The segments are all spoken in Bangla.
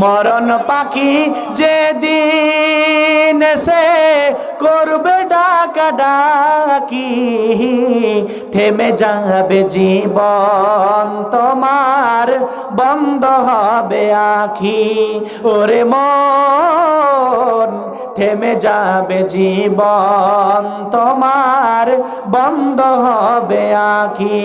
মরণ পাখি যেদিন সে করবে ডাকা ডাকি থেমে যাবে জীবন তোমার, বন্ধ হবে আখি। ওরে মন, থেমে যাবে জীবন তোমার, বন্ধ হবে আখি।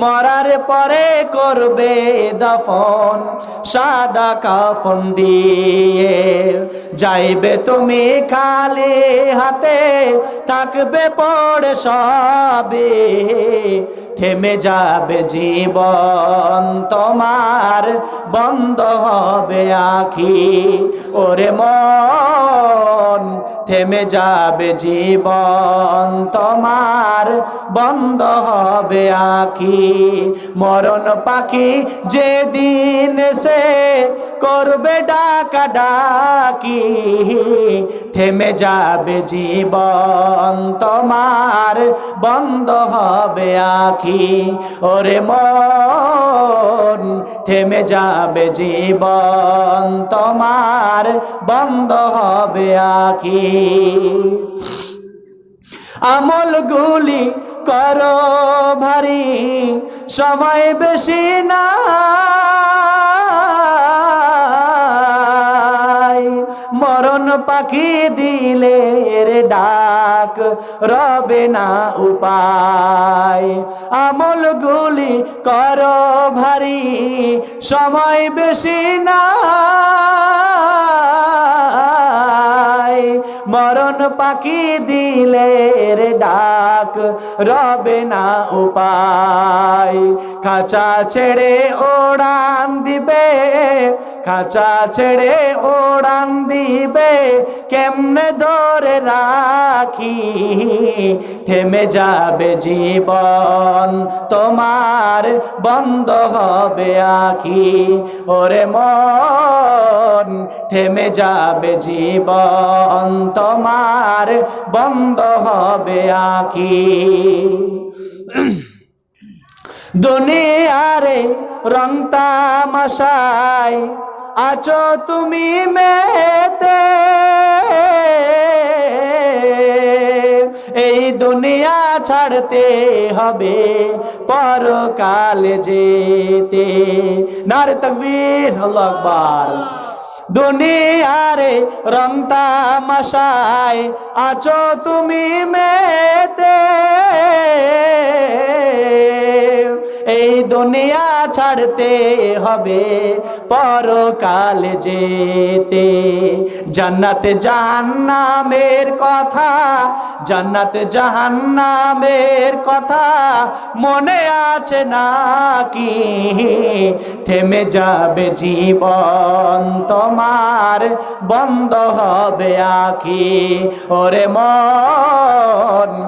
মরার পরে করবে দফন, সাদা কাফন দিয়ে। যাইবে তুমি খালি হাতে, থাকবে পড়ে সবে। থেমে যাবে জীবন তোমার, বন্ধ হবে আখি। ওরে মন থেমে যাবে জীবন তোমার, বন্ধ হবে আখি। মরণ পাখি যেদিন সে করবে ডাকা ডাকি থেমে যাবে জীবন তোমার, বন্ধ হবে আখি। ওরে মন থেমে যাবে জীবন, তোমার বন্ধ হবে আখি। আমলগুলি করো ভারী, সময় বেশি না মরণ পাখি দিলে রে ডাক রবে না উপায়। আমলগুলি করো ভারী, সময় বেশি না মরণ পাখি দিলের ডাক রবে না উপায়। খাঁচা ছেড়ে ওড়ান দিবে খাঁচা ছেড়ে ওড়ান দিবে, কেমনে ধরে রাখি? থেমে যাবে জীবন, তোমার বন্ধ হবে আখি। ওরে মন, থেমে যাবে জীবন, তোমার বন্ধ হবে আখি। দুনিয়ারে রং তামাশায় আছো তুমি মেতে। এই দুনিয়া ছাড়তে হবে পরকাল যেতে। নারে তকবীর, আল্লাহু আকবার। দুনিয়ারে রং তামাশায় আছো তুমি দুনিয়া ছাড়তে হবে, পরকাল যেতে। জান্নাত জাহান্নামের কথা, জান্নাত জাহান্নামের কথা মনে আছে নাকি? থেমে যাবে জীবন তোমার, বন্ধ হবে আখি। ওরে মন